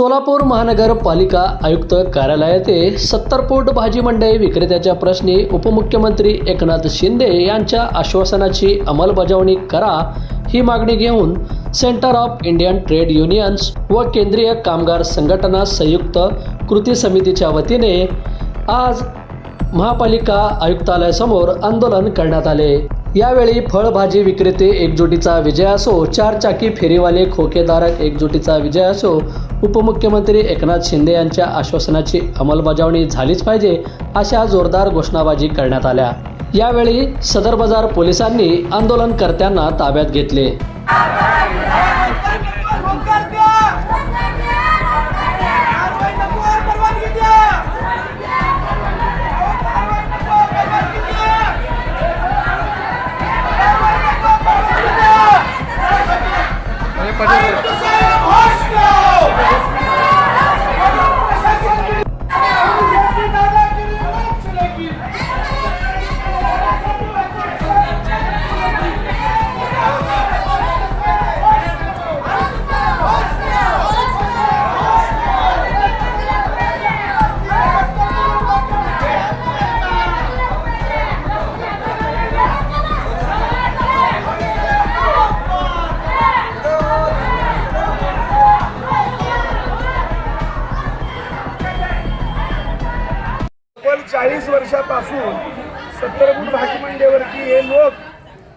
सोलापूर महानगरपालिका आयुक्त कार्यालयाचे सत्तर भाजी मंडई विक्रेत्याच्या प्रश्नी उपमुख्यमंत्री एकनाथ शिंदे यांच्या आश्वासनाची अंमलबजावणी करा ही मागणी घेऊन centre of Indian trade unions व केंद्रीय कामगार संघटना संयुक्त कृती समितीच्या वतीने आज महापालिका आयुक्तालयासमोर आंदोलन करण्यात आले. यावेळी फळभाजी विक्रेते एकजुटीचा विजय असो चारचाकी फेरीवाले खोकेधारक एकजुटीचा विजय असो उपमुख्यमंत्री एकनाथ शिंदे यांच्या आश्वासनाची अंमलबजावणी झालीच पाहिजे अशा जोरदार घोषणाबाजी करण्यात आल्या. यावेळी सदर बाजार पोलिसांनी आंदोलनकर्त्यांना ताब्यात घेतले. चाळीस वर्षापासून सत्तर फूट भाजी हे लोक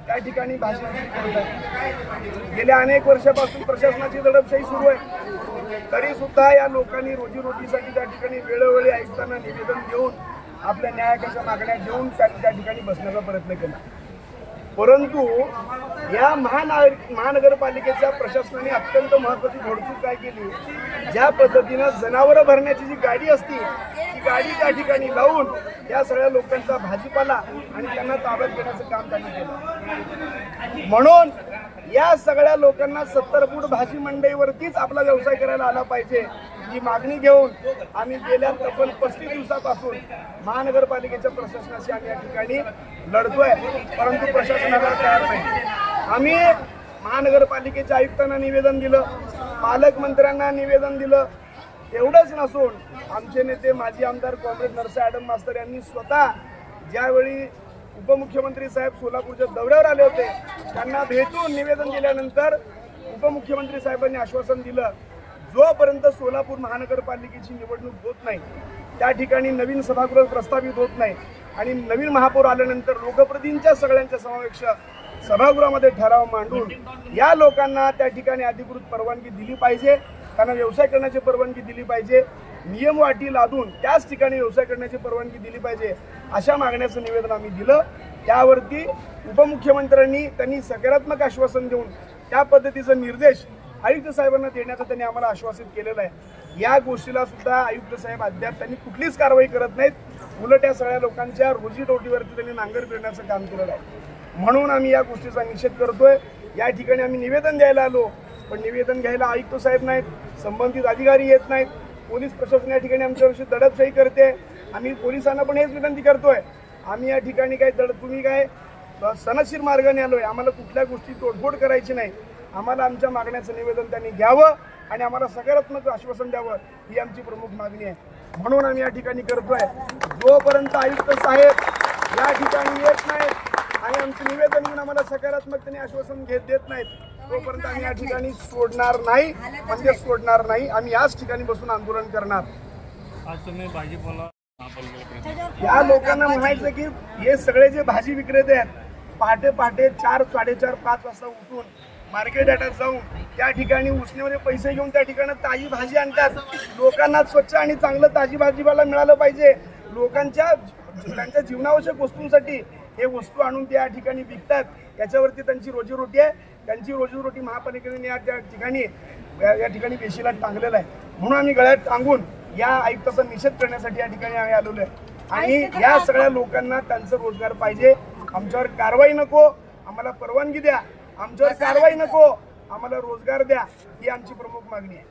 त्या ठिकाणी भाजी करत आहेत. गेल्या अनेक वर्षापासून प्रशासनाची दडपशाही सुरू आहे. तरी सुद्धा या लोकांनी रोजीरोटीसाठी त्या ठिकाणी वेळोवेळी आयुक्तांना निवेदन देऊन आपल्या न्यायाकाच्या मागण्या देऊन त्यांनी त्या ठिकाणी बसण्याचा प्रयत्न केला. परंतु या महानगर महानगरपालिकेच्या प्रशासनाने अत्यंत महत्वाची घोडचूक काय केली? ज्या पद्धतीनं जनावरं भरण्याची जी गाडी असती ती गाडी त्या ठिकाणी लावून या सगळ्या लोकांचा भाजीपाला आणि त्यांना ताब्यात घेण्याचं काम त्यांनी केलं. म्हणून या सगळ्या लोकांना सत्तर फूट भाजी मंडईवरतीच आपला व्यवसाय करायला आला पाहिजे. ही मागणी घेऊन आम्ही गेल्या तब्बल पस्तीस दिवसापासून महानगरपालिकेच्या प्रशासनाशी आम्ही या ठिकाणी लढतोय परंतु प्रशासनाला तयार नाही. आम्ही महानगरपालिकेच्या आयुक्तांना निवेदन दिलं पालकमंत्र्यांना निवेदन दिलं. एवढंच नसून आमचे नेते माजी आमदार कॉम्रेड नरसे ॲडम मास्तर यांनी स्वतः ज्यावेळी उपमुख्यमंत्री साहेब सोलापूरच्या दौऱ्यावर आले होते त्यांना भेटून निवेदन दिल्यानंतर उपमुख्यमंत्री साहेबांनी आश्वासन दिलं जोपर्यंत सोलापूर महानगरपालिकेची निवडणूक होत नाही त्या ठिकाणी नवीन सभागृह प्रस्थापित होत नाही आणि नवीन महापौर आल्यानंतर लोकप्रतिनिधींच्या सगळ्यांच्या समावेश सभागृहामध्ये ठराव मांडून या लोकांना त्या ठिकाणी अधिकृत परवानगी दिली पाहिजे. त्यांना व्यवसाय करण्याची परवानगी दिली पाहिजे. नियम वाटी लादून त्याच ठिकाणी व्यवसाय करण्याची परवानगी दिली पाहिजे अशा मागण्याचं निवेदन आम्ही दिलं. त्यावरती उपमुख्यमंत्र्यांनी त्यांनी सकारात्मक आश्वासन देऊन त्या पद्धतीचा निर्देश आयुक्त साहेबांना देण्याचं त्यांनी आम्हाला आश्वासित केलेलं आहे. या गोष्टीला सुद्धा आयुक्त साहेब अद्याप त्यांनी कुठलीच कारवाई करत नाहीत. उलट या सगळ्या लोकांच्या रोजीरोटीवरती त्यांनी नांगर फिरण्याचं काम केलेलं आहे. म्हणून आम्ही या गोष्टीचा निषेध करतोय. या ठिकाणी आम्ही निवेदन द्यायला आलो पण निवेदन घ्यायला आयुक्त साहेब नाहीत संबंधित अधिकारी येत नाहीत. पोलीस प्रशासन या ठिकाणी आमच्याविषयी दडपशाही करते. आम्ही पोलिसांना पण हेच विनंती करतोय. आम्ही या ठिकाणी काय दड तुम्ही काय सनशीर मार्गाने आलोय. आम्हाला कुठल्या गोष्टी तोडफोड करायची नाही. आम्हाला आमच्या मागण्याचं निवेदन त्यांनी घ्यावं आणि आम्हाला सकारात्मक आश्वासन द्यावं ही आमची प्रमुख मागणी आहे. म्हणून आम्ही या ठिकाणी करतोय. जोपर्यंत आयुक्त साहेब या ठिकाणी येत नाहीत आणि आमचं निवेदन घेऊन आम्हाला सकारात्मकतेने आश्वासन घेत देत नाहीत तोपर्यंत आम्ही या ठिकाणी सोडणार नाही. म्हणजे सोडणार नाही. आम्ही याच ठिकाणी बसून आंदोलन करणार. आज तुम्ही भाजीपाला महापालिकेला या लोकांना म्हणायचं की हे सगळे जे भाजी विक्रेते आहेत पहाटे पहाटे चार साडेचार पाच वाजता उठून मार्केट यार्डात जाऊन त्या ठिकाणी उसनेमध्ये पैसे घेऊन त्या ठिकाणी ताजी भाजी आणतात. लोकांना स्वच्छ आणि चांगलं ताजी भाजीपाला मिळालं पाहिजे. लोकांच्या त्यांच्या जीवनावश्यक वस्तूंसाठी हे वस्तू आणून त्या ठिकाणी विकतात. याच्यावरती त्यांची रोजीरोटी आहे. त्यांची रोजीरोटी महापालिकेने या त्या ठिकाणी या ठिकाणी पेशीला टांगलेला आहे. म्हणून आम्ही गळ्यात टांगून या आयुक्ताचा निषेध करण्यासाठी या ठिकाणी आम्ही आलेलो आहे. आणि या सगळ्या लोकांना त्यांचा रोजगार पाहिजे. आमच्यावर कारवाई नको. आम्हाला परवानगी द्या. आमच्यावर कारवाई नको. आम्हाला रोजगार द्या. ही आमची प्रमुख मागणी आहे.